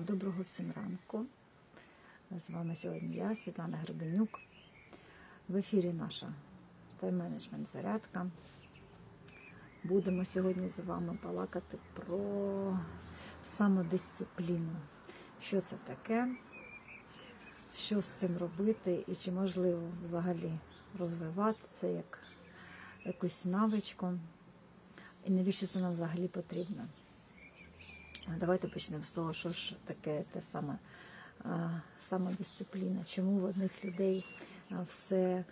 Доброго всім ранку. З вами сьогодні я, Світлана Гребенюк. В ефірі наша тайм-менеджмент зарядка. Будемо сьогодні з вами балакати про самодисципліну. Що це таке? Що з цим робити і чи можливо взагалі розвивати це як якусь навичку? І навіщо це нам взагалі потрібно? Давайте почнемо з того, що ж таке те саме самодисципліна. Чому в одних людей все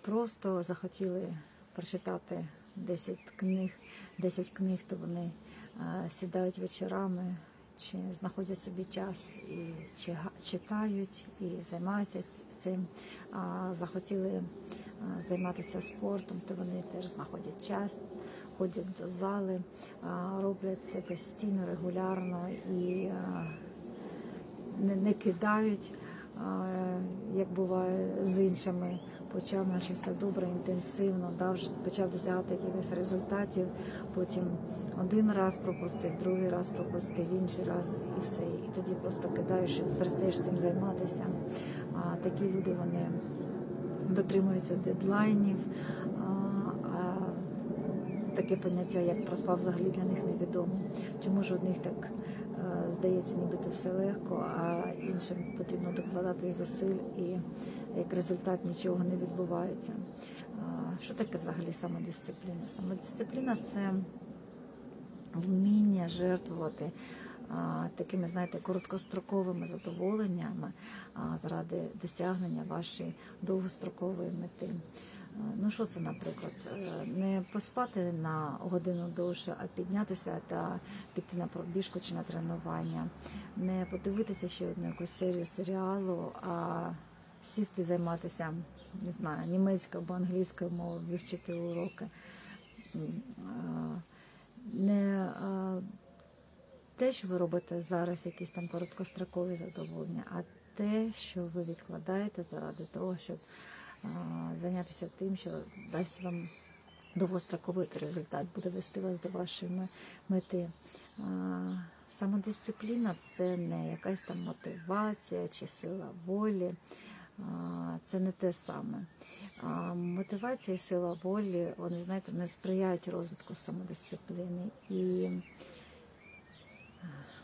просто захотіли прочитати 10 книг, 10 книг, то вони сідають вечорами, чи знаходять собі час і чи читають і займаються цим. А захотіли займатися спортом, то вони теж знаходять час ходять до зали, роблять це постійно, регулярно і не, кидають, як буває з іншими. Почав наче все добре, інтенсивно, да, вже почав досягати якихось результатів. Потім один раз пропустив, другий раз пропустив, інший раз і все. І тоді просто кидаєш перестаєш цим займатися. А, такі люди вони дотримуються дедлайнів. Таке поняття, як проспав, взагалі для них невідомо. Чому ж одних так е, здається, нібито все легко, а іншим потрібно докладати зусиль, і як результат нічого не відбувається. Що таке взагалі самодисципліна? Самодисципліна це вміння жертвувати такими, знаєте, короткостроковими задоволеннями заради досягнення вашої довгострокової мети. Ну, що це, наприклад, Е, не поспати на годину довше, а піднятися та піти на пробіжку чи на тренування, не подивитися ще одну якусь серію серіалу, а сісти займатися, не знаю, німецькою або англійською мовою, вивчити уроки. Не те, що ви робите зараз, якісь там короткострокові задоволення, а те, що ви відкладаєте заради того, щоб зайнятися тим, що дасть вам довгостроковий результат, буде вести вас до вашої мети. Самодисципліна це не якась там мотивація чи сила волі. Це не те саме. Мотивація і сила волі, вони, знаєте, не сприяють розвитку самодисципліни. І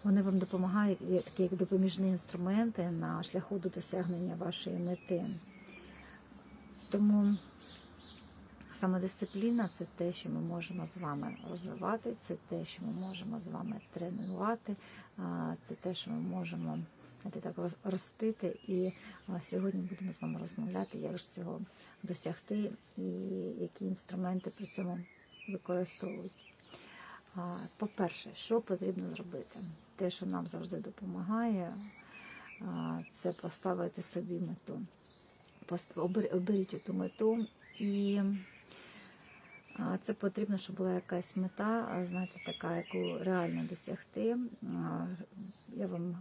вони вам допомагають такі як допоміжні інструменти на шляху до досягнення вашої мети. Тому самодисципліна це те, що ми можемо з вами розвивати, це те, що ми можемо з вами тренувати, це те, що ми можемо так ростити. І сьогодні будемо з вами розмовляти, як ж цього досягти і які інструменти при цьому використовують. По-перше, що потрібно зробити? Те, що нам завжди допомагає, це поставити собі мету. Оберіть ту мету і це потрібно, щоб була якась мета, знаєте, така, яку реально досягти. Я вам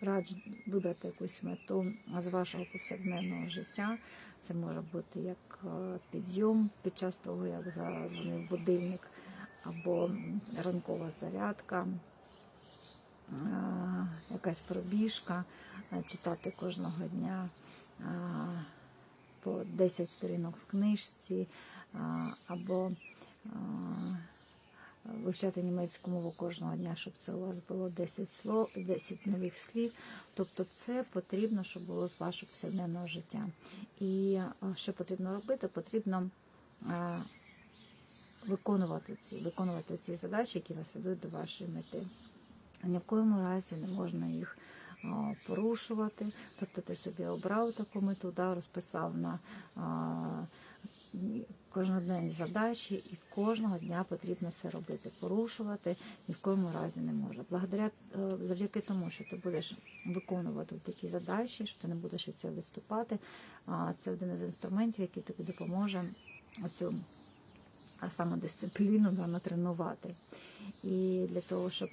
раджу вибрати якусь мету з вашого повсякденного життя. Це може бути як підйом під час того, як задзвонив будильник, або ранкова зарядка, якась пробіжка, читати кожного дня по 10 сторінок в книжці, або вивчати німецьку мову кожного дня, щоб це у вас було 10 слов, 10 нових слів. Тобто це потрібно, щоб було з вашого повсякденного життя. І що потрібно робити? Потрібно виконувати ці, виконувати ці задачі, які вас ведуть до вашої мети. Ні в коєму разі не можна їх порушувати. Тобто ти собі обрав таку мету, да, розписав на кожноденні задачі, і кожного дня потрібно це робити. Порушувати ні в коєму разі не може. Благодаря е, завдяки тому, що ти будеш виконувати такі задачі, що ти не будеш від цього відступати. Це один із інструментів, який тобі допоможе оцю самодисципліну да, натренувати. І для того, щоб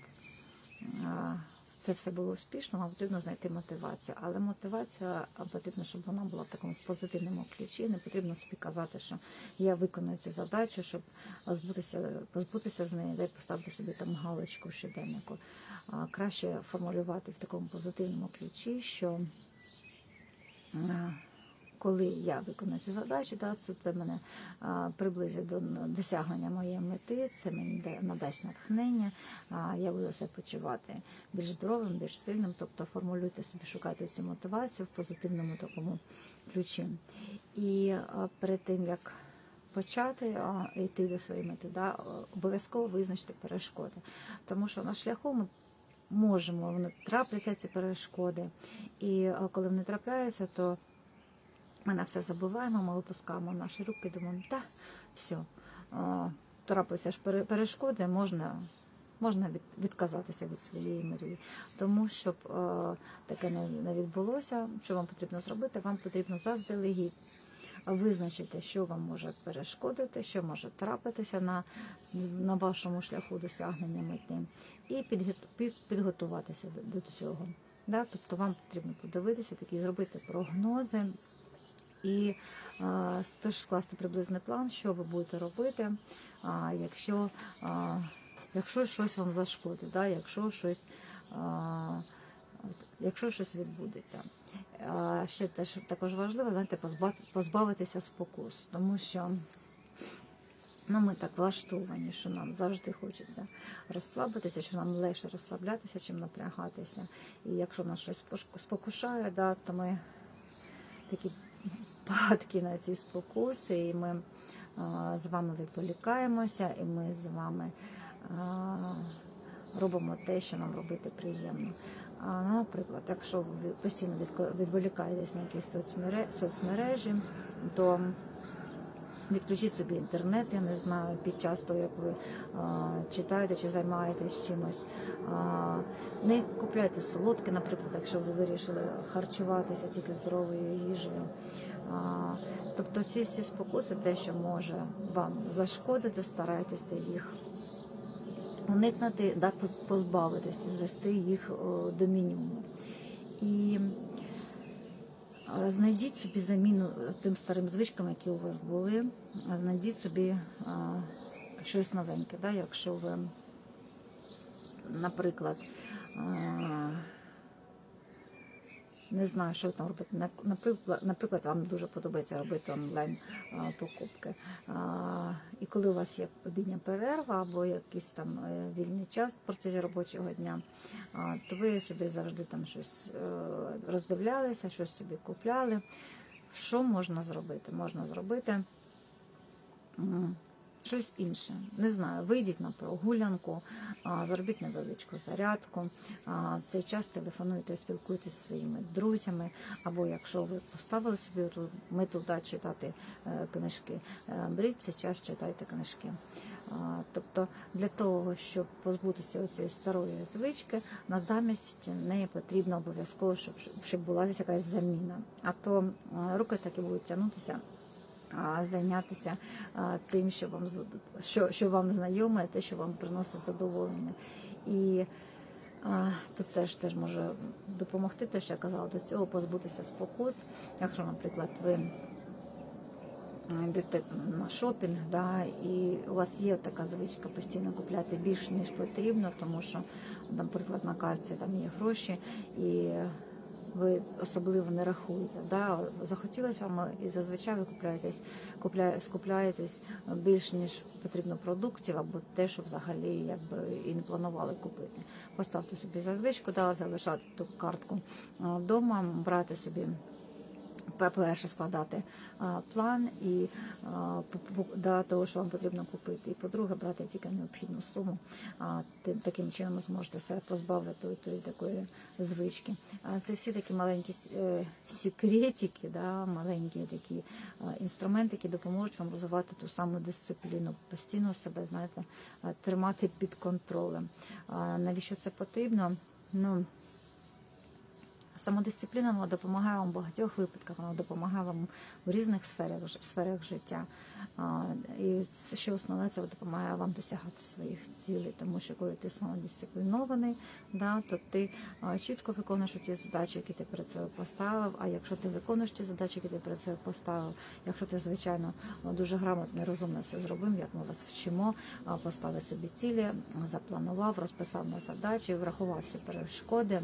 це все було успішно, вам потрібно знайти мотивацію. Але мотивація потрібно, щоб вона була в такому позитивному ключі. Не потрібно собі казати, що я виконую цю задачу, щоб позбутися, позбутися з неї, дай поставити собі там галочку щоденнику. Краще формулювати в такому позитивному ключі, що коли я виконую цю задачу, да, це, мене приблизить до досягнення моєї мети, це мені надасть натхнення, я буду себе почувати більш здоровим, більш сильним. Тобто формулюйте собі, шукайте цю мотивацію в позитивному такому ключі. І перед тим як почати йти до своєї мети, да, обов'язково визначте перешкоди. Тому що на шляху ми можемо, вони трапляться ці перешкоди. І коли вони трапляються, то ми на все забуваємо, ми випускаємо наші руки, думаємо, та все, трапилися ж перешкоди, можна. Можна від, відказатися від своєї мрії, тому щоб е, таке не, відбулося. Що вам потрібно зробити? Вам потрібно заздалегідь визначити, що вам може перешкодити, що може трапитися на, на вашому шляху досягнення мети, і підготу- під- підготуватися до, до цього. Да? Тобто вам потрібно подивитися, такі зробити прогнози і теж скласти приблизний план, що ви будете робити, якщо, якщо щось вам зашкодить, да? якщо щось. Якщо щось відбудеться, ще теж також важливо знаєте, позба- позбавитися спокус, тому що ну, ми так влаштовані, що нам завжди хочеться розслабитися, що нам легше розслаблятися, чим напрягатися. І якщо нас щось спокушає, да, то ми такі падки на ці спокуси, і ми з вами відволікаємося, і ми з вами робимо те, що нам робити приємно. А, наприклад, якщо ви постійно відволікаєтесь на якісь соцмере- соцмережі, то відключіть собі інтернет, я не знаю, під час того, як ви а, читаєте чи займаєтесь чимось. А, не купляйте солодке, наприклад, якщо ви вирішили харчуватися тільки здоровою їжею. А, тобто ці всі спокуси, те, що може вам зашкодити, старайтеся їх уникнути, да, позбавитися, звести їх до мінімуму. І знайдіть собі заміну тим старим звичкам, які у вас були. Знайдіть собі а, щось новеньке. Да? Якщо ви, наприклад, а, не знаю, що там робити. Наприклад, наприклад, вам дуже подобається робити онлайн покупки. І коли у вас є обідня перерва або якийсь там е, вільний час протягом робочого дня, то ви собі завжди там щось е, роздивлялися, щось собі купляли. Що можна зробити? Можна зробити щось інше. Не знаю, вийдіть на прогулянку, зробіть невеличку зарядку. В цей час телефонуйте, спілкуйтесь зі своїми друзями, або якщо ви поставили собі ту мету да, читати е, книжки, е, беріть цей час, читайте книжки. Тобто для того, щоб позбутися цієї старої звички, на замість неї потрібно обов'язково, щоб, щоб була якась заміна. А то е, руки так і будуть тягнутися зайнятися тим, що вам що, що вам знайоме, те, що вам приносить задоволення. І тут теж теж може допомогти, те, що я казала до цього, позбутися спокус. Якщо, наприклад, ви йдете на шопінг, да, і у вас є така звичка постійно купляти більше, ніж потрібно, тому що, наприклад, на карті там є гроші, і ви особливо не рахуєте. Да? Захотілося вам, і зазвичай ви купляєтесь, купля, скупляєтесь більш ніж потрібно продуктів або те, що взагалі якби і не планували купити. Поставте собі за звичку, да, залишати ту картку вдома, брати собі. По-перше, складати план і а, по- по- до того, що вам потрібно купити. І по-друге, брати тільки необхідну суму. Таким чином ви зможете себе позбавити тої, такої звички. А це всі такі маленькі е, секретики, да, маленькі такі інструменти, які допоможуть вам розвивати ту саму дисципліну, постійно себе, знаєте, тримати під контролем. Навіщо це потрібно? Ну, Самодисципліна вона допомагає вам в багатьох випадках, вона допомагає вам у різних сферах, ж- сферах життя. І що основне, це допомагає вам досягати своїх цілей, тому що коли ти самодисциплінований, да, то ти чітко виконуєш ті задачі, які ти перед собою поставив. А якщо ти виконуєш ті задачі, які ти перед собою поставив, якщо ти, звичайно, дуже грамотно і розумно все зробив, як ми вас вчимо, поставив собі цілі, запланував, розписав на задачі, врахував всі перешкоди.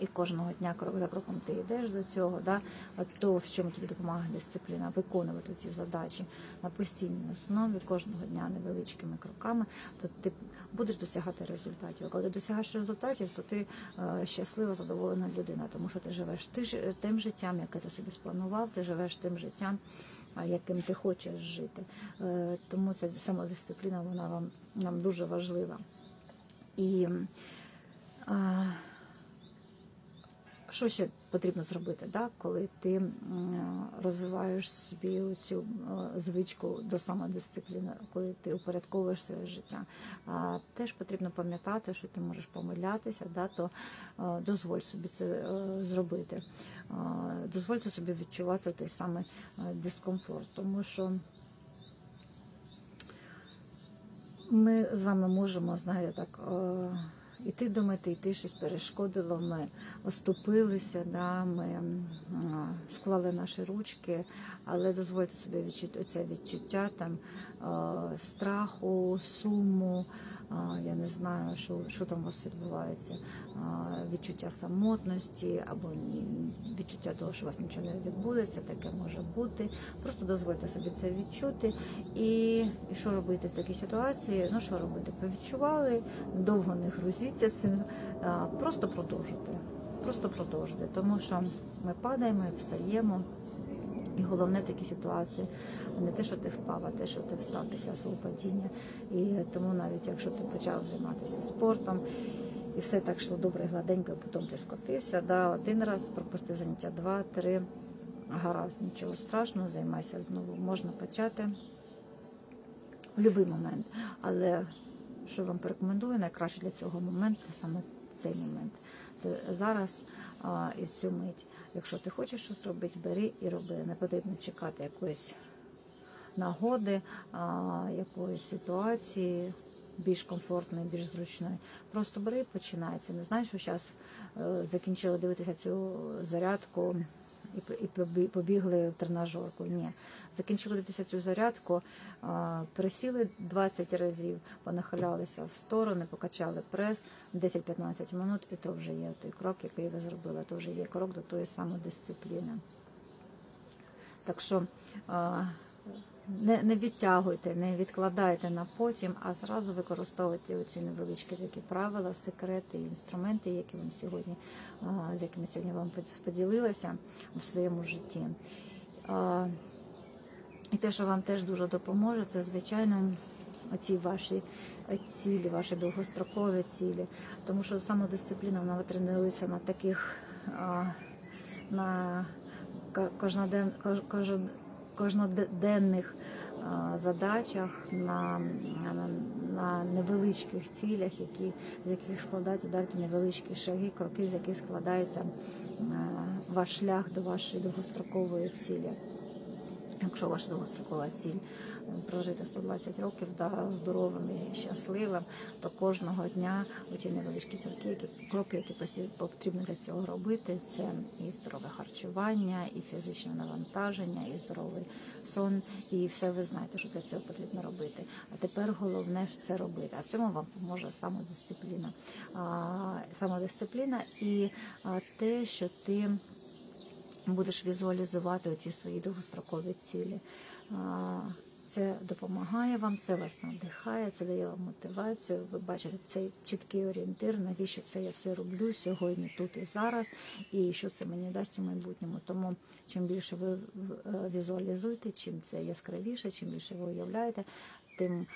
І кожного дня крок за кроком ти йдеш до цього, да? От то, в чому тобі допомагає дисципліна, виконувати ці задачі на постійній основі кожного дня невеличкими кроками, то ти будеш досягати результатів. Коли ти досягаєш результатів, то ти е, щаслива, задоволена людина, тому що ти живеш ти, тим життям, яке ти собі спланував, ти живеш тим життям, яким ти хочеш жити. Е, Тому ця самодисципліна вона вам нам дуже важлива. І а, що ще потрібно зробити, да? коли ти розвиваєш собі цю е, звичку до самодисципліни, коли ти упорядковуєш своє життя. Теж потрібно пам'ятати, що ти можеш помилятися, да? то е, дозволь собі це е, зробити. Дозвольте собі відчувати той самий дискомфорт, тому що. Ми з вами можемо, знаєте, так іти до мети, йти щось перешкодило. Ми оступилися, да, ми склали наші ручки, але дозвольте собі відчути це відчуття там страху, суму. Я не знаю, що, що там у вас відбувається, відчуття самотності або відчуття того, що у вас нічого не відбудеться, таке може бути. Просто дозвольте собі це відчути. І, і що робити в такій ситуації? Ну що робити? Повідчували, довго не грузіться цим, просто продовжуйте. Просто продовжуйте, тому що ми падаємо встаємо. І головне в такій ситуації не те, що ти впав, а те, що ти встав після свого падіння. І тому навіть якщо ти почав займатися спортом, і все так йшло добре, гладенько, і потім ти скотився, да, один раз пропусти заняття, два, три, гаразд, нічого страшного, займайся знову. Можна почати в будь-який момент. Але що вам порекомендую, найкраще для цього моменту це саме цей момент. Це зараз а, і цю мить. Якщо ти хочеш щось зробити, бери і роби. Не потрібно чекати якоїсь нагоди, а, якоїсь ситуації. Більш комфортної, більш зручної. Просто бери і починай. Не знаєш, що зараз закінчили дивитися цю зарядку і, побігли в тренажерку. Ні. Закінчили дивитися цю зарядку, присіли 20 разів, понахилялися в сторони, покачали прес 10-15 минут, і то вже є той крок, який ви зробили, то вже є крок до тої самодисципліни. Так що не, не відтягуйте, не відкладайте на потім, а зразу використовуйте оці невеличкі такі правила, секрети, інструменти, які вам сьогодні, з якими сьогодні вам поділилася у своєму житті. І те, що вам теж дуже допоможе, це звичайно оці ваші цілі, ваші довгострокові цілі. Тому що самодисципліна вона тренується на таких на кожноден, кож- кожен- кожноденних задачах, на, на, на невеличких цілях, які, з яких складаються далі невеличкі шаги, кроки, з яких складається ваш шлях до вашої довгострокової цілі. Якщо ваша довгострокова ціль е, прожити 120 років да, здоровим і щасливим, то кожного дня оці невеличкі кроки, які кроки, які потрібно для цього робити, це і здорове харчування, і фізичне навантаження, і здоровий сон, і все ви знаєте, що для цього потрібно робити. А тепер головне ж це робити. А в цьому вам допоможе самодисципліна. А, самодисципліна і те, що ти будеш візуалізувати оці свої довгострокові цілі. Це допомагає вам, це вас надихає, це дає вам мотивацію. Ви бачите цей чіткий орієнтир, навіщо це я все роблю сьогодні, тут і зараз, і що це мені дасть у майбутньому. Тому чим більше ви е, візуалізуєте, чим це яскравіше, чим більше ви уявляєте, тим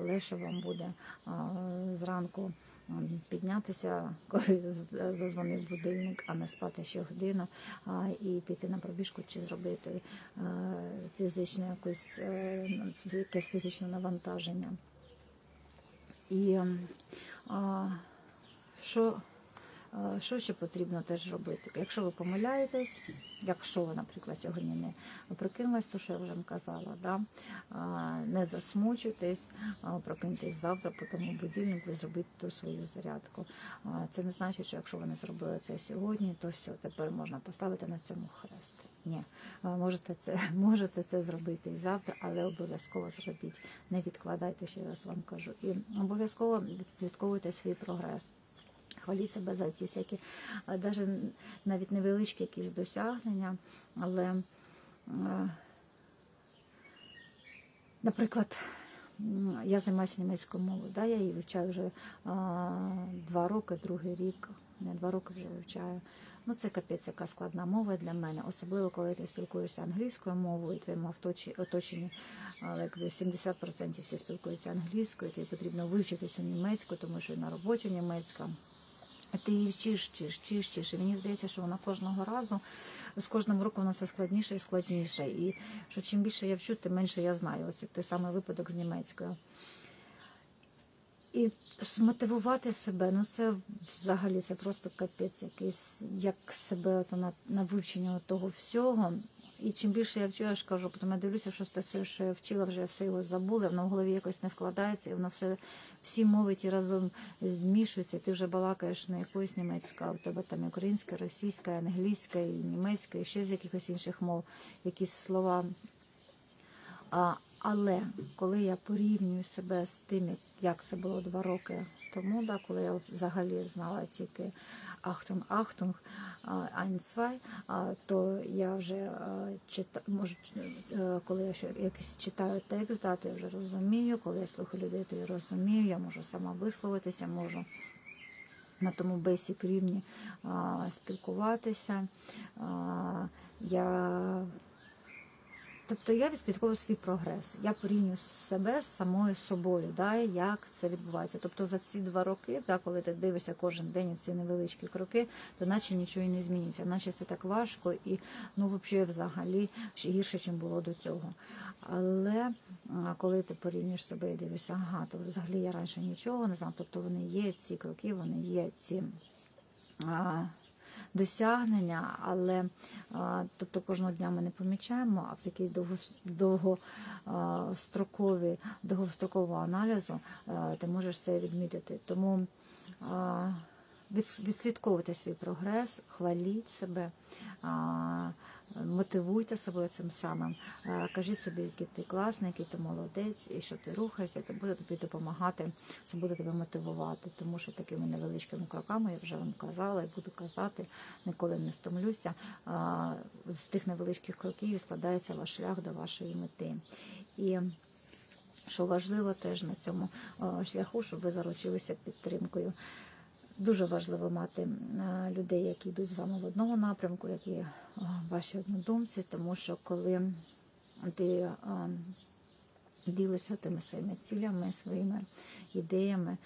легше вам буде зранку піднятися, коли зазвонив будильник, а не спати ще годину, а, і піти на пробіжку чи зробити фізичне якусь е, якесь фізичне навантаження. І що Що ще потрібно теж робити? Якщо ви помиляєтесь, якщо ви, наприклад, сьогодні не прокинулась, то що я вже казала, да? не засмучуйтесь, прокиньтесь завтра, по тому будильнику зробіть ту свою зарядку. Це не значить, що якщо ви не зробили це сьогодні, то все, тепер можна поставити на цьому хрест. Ні, можете це, можете це зробити і завтра, але обов'язково зробіть. Не відкладайте, ще раз вам кажу. І обов'язково відслідковуйте свій прогрес. Хваліть себе за ці всякі, даже навіть невеличкі якісь досягнення, але, наприклад, я займаюся німецькою мовою, да, я її вивчаю вже а, два роки, другий рік, не два роки вже вивчаю. Ну, це капець, яка складна мова для мене, особливо коли ти спілкуєшся англійською мовою, і твоєму оточенні якби 70% всі спілкуються англійською, тобі потрібно вивчити цю німецьку, тому що на роботі німецька. А ти її вчиш, вчиш. І мені здається, що вона кожного разу, з кожним роком вона все складніше і складніше. І що чим більше я вчу, тим менше я знаю. Ось той самий випадок з німецькою. І змотивувати себе, ну це взагалі це просто капець якийсь, як себе ото на, на вивчення того всього. І чим більше я вчу, я ж кажу, потім я дивлюся, що все, що я вчила, вже все його забула, воно в голові якось не вкладається, і воно все всі мови ті разом змішуються. Ти вже балакаєш не якоюсь німецькою, а у тебе там українська, російська, англійська, і німецька, і ще з якихось інших мов, якісь слова. А, але коли я порівнюю себе з тим, як- це було два роки тому, да, коли я взагалі знала тільки Ахтунг, Ахтунг, Айнцвай, то я вже читаю, може, е, коли я якийсь читаю текст, да, то я вже розумію, коли я слухаю людей, то я розумію, я можу сама висловитися, можу на тому basic рівні а, спілкуватися. А, я Тобто я відслідковую свій прогрес. Я порівнюю себе з самою собою, да, як це відбувається. Тобто за ці два роки, да, коли ти дивишся кожен день ці невеличкі кроки, то наче нічого і не змінюється. Наче це так важко і ну взагалі ще гірше, ніж було до цього. Але коли ти порівнюєш себе і дивишся, ага, то взагалі я раніше нічого не знав. Тобто вони є ці кроки, вони є ці. А, досягнення, але тобто кожного дня ми не помічаємо, а в такій довго, довгострокові, довгострокового аналізу ти можеш це відмітити. Тому а, відслідковуйте свій прогрес, хваліть себе, мотивуйте себе цим самим, а, кажіть собі, який ти класний, який ти молодець, і що ти рухаєшся, це буде тобі допомагати, це буде тебе мотивувати, тому що такими невеличкими кроками я вже вам казала і буду казати, ніколи не втомлюся. З тих невеличких кроків складається ваш шлях до вашої мети. І що важливо теж на цьому шляху, щоб ви заручилися підтримкою. Дуже важливо мати е, людей, які йдуть з вами в одному напрямку, які е, ваші однодумці, тому що коли ти е, ділишся тими своїми цілями, своїми ідеями,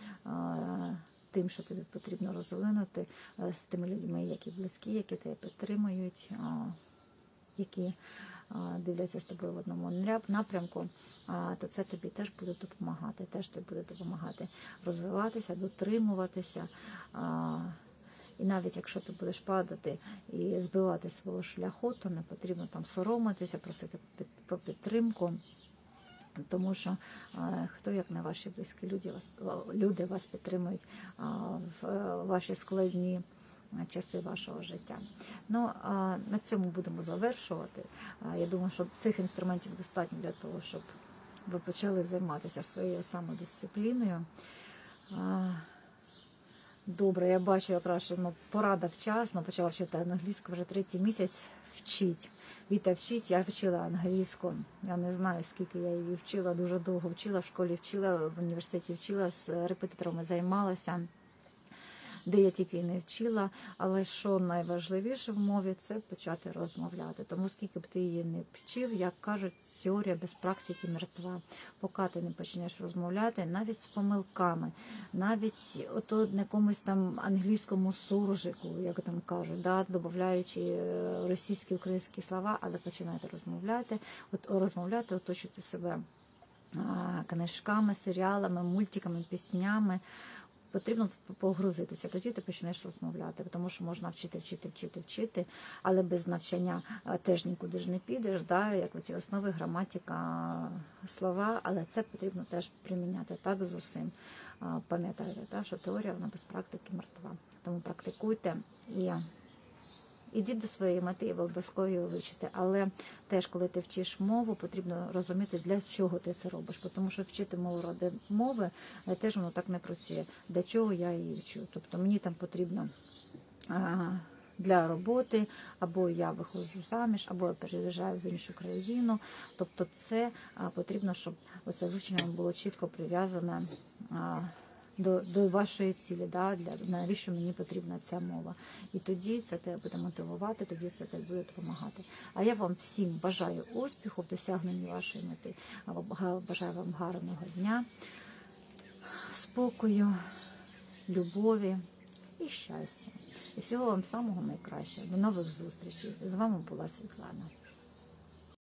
тим, що тобі потрібно розвинути, з тими людьми, які близькі, які тебе підтримують, які дивляться з тобою в одному напрямку, то це тобі теж буде допомагати, теж тобі буде допомагати розвиватися, дотримуватися. І навіть якщо ти будеш падати і збивати свого шляху, то не потрібно там соромитися, просити про підтримку. Тому що хто як не ваші близькі люди вас люди вас підтримують в ваші складні часи вашого життя. Ну на цьому будемо завершувати. Я думаю, що цих інструментів достатньо для того, щоб ви почали займатися своєю самодисципліною. Добре, я бачу якраз, що ну, порада вчасно, почала вчити англійську вже третій місяць вчить. Віта вчить, я вчила англійську. Я не знаю, скільки я її вчила, дуже довго вчила, в школі вчила, в університеті вчила, з репетиторами займалася, де я тільки не вчила. Але що найважливіше в мові це почати розмовляти. Тому скільки б ти її не вчив, як кажуть, теорія без практики мертва. Поки ти не почнеш розмовляти, навіть з помилками, навіть ото на якомусь там англійському суржику, як там кажуть, да, додаючи е, російські українські слова, але починайте розмовляти, от розмовляти, оточуйте себе книжками, серіалами, мультиками, піснями. Потрібно погрузитися. Тоді ти почнеш розмовляти, тому що можна вчити, вчити, вчити, вчити, але без навчання теж нікуди ж не підеш. Да? Як ці основи, граматика, слова, але це потрібно теж приміняти так з усім. Пам'ятайте, що теорія вона без практики мертва. Тому практикуйте і. Ідіть до своєї мети, і обов'язково її вивчите. Але теж, коли ти вчиш мову, потрібно розуміти, для чого ти це робиш. Тому що вчити мову ради мови е, теж воно так не працює. Для чого я її вчу? Тобто мені там потрібно для роботи, або я виходжу заміж, або я переїжджаю в іншу країну. Тобто, це потрібно, щоб оце вивчення було чітко прив'язане. До, до вашої цілі, да, для навіщо мені потрібна ця мова. І тоді це тебе буде мотивувати, тоді це тебе буде допомагати. А я вам всім бажаю успіху в досягненні вашої мети. Бажаю вам гарного дня, спокою, любові і щастя. І всього вам самого найкращого. До нових зустрічей. З вами була Світлана.